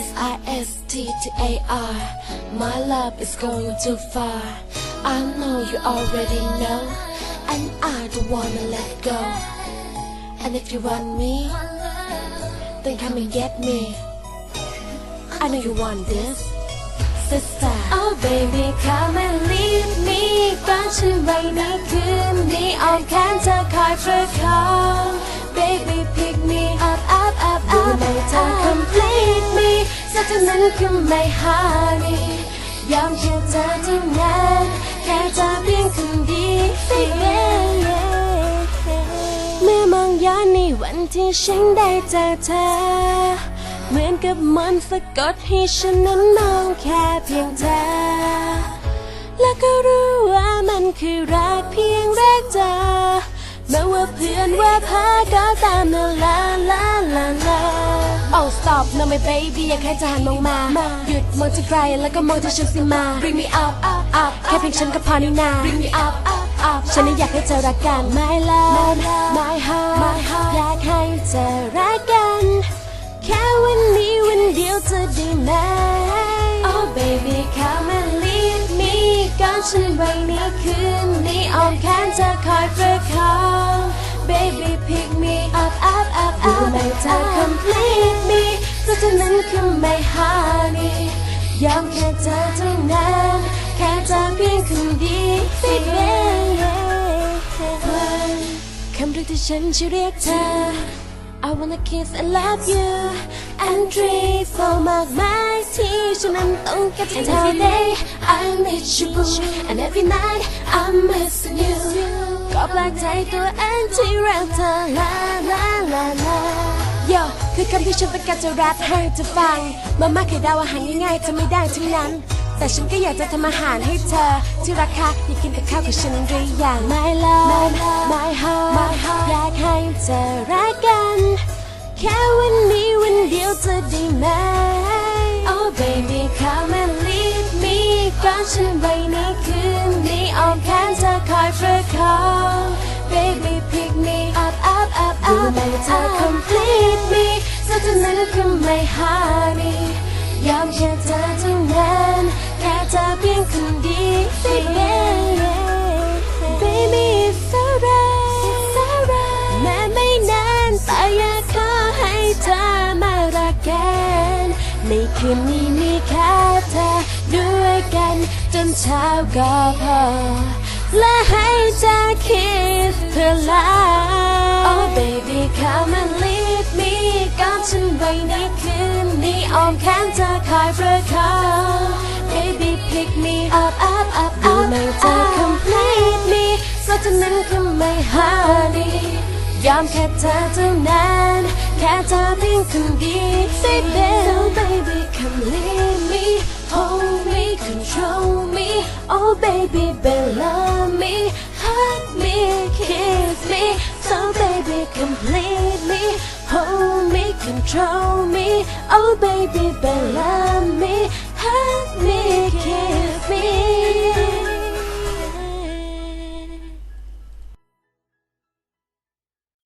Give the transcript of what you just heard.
S-I-S-T-T-A-R My love is going too far. I know you already know And I don't wanna let go. And if you want me Then come and get me. I know you want this Sister. Oh baby come and leave me. But you right now. Me สักเท่านั้นคือไม่ honey ยอมแค่เธอเท่านั้นแค่เธอเพียงคนเดียวเมื่อมองย้อนในวันที่ฉันได้เจอเธอ เหมือนกับมันต์สะกดให้ฉันนั้นมองแค่เพียงเธอ แล้วก็รู้ว่ามันคือรักเพียงแรกเจอแม้ว่าเพื่อนว่าพาก็ตามนาลาลาลาลา Oh stop no my baby อยากให้เธอหันมองมา หยุดมองที่ไกลแล้วก็มองที่ฉันสิมา Bring me up up up แค่เพียงฉันก็พอนี่นา Bring me up up up ฉันน่อยากให้เธอรักกัน My love my heart อยากให้เธอรักกัน แค่วันนี้วันเดียวจะได้ไหม Oh baby come and leave me ก่อนฉันไว้ในคืนนี้อ้อมแขนเธอคอยประคอง Baby pick me up up up up ดูไม่เธอ complete me ก็เท่านั้นคือไม่ honey ยอมแค่เธอเท่านั้น แค่เธอเพียงคนเดียว baby คำเรียกที่ฉันจะเรียกเธอ I wanna kiss and love you and dream for มากมายที่ฉันนั้นต้องเก็บเธอ And every day I miss you and every night I'm missing you ก็แปลกใจตัวเองที่รักเธอลาลาลาลา Yo คือคำที่ฉันต้องการจะรักให้เธอฟัง มาม่าเคยเดาอาหารง่ายๆจะไม่ได้ทั้งนั้น แต่ฉันก็อยากจะทำอาหารให้เธอ ที่รักค่ะอยากกินกับข้าวกับฉันหรือยัง My love my heart my heart อยากให้เธอรักกัน แค่วันนี้วันเดียวจะได้ไหม Oh baby come and leave me ก่อนฉันไว้ในคืน นี้อ้อมแขนเธอคอยประคอง Baby pick me up up up up ดูไม่เธอ complete me สักเท่านั้นคือไม่ honey ยอมแค่เธอเท่านั้นแค่เธอเพียงคนเดียว ในคืนนี้มีแค่เธอด้วยกันจนเช้าก็พอ และให้เธอคิดเพื่อลา Oh baby come and leave me ก่อนฉันไว้ในคืนนี้อ้อมแขนเธอคอยประคอง Baby pick me up up up up ดูไม่เธอ complete me สักเท่านั้นคือไม่ honey ยอมแค่เธอเท่านั้น แค่เธอเพียงคนเดียว Baby so baby come leave me hold me control me oh baby baby love me hug me kiss me so baby complete me hold me control me oh baby baby love me hug me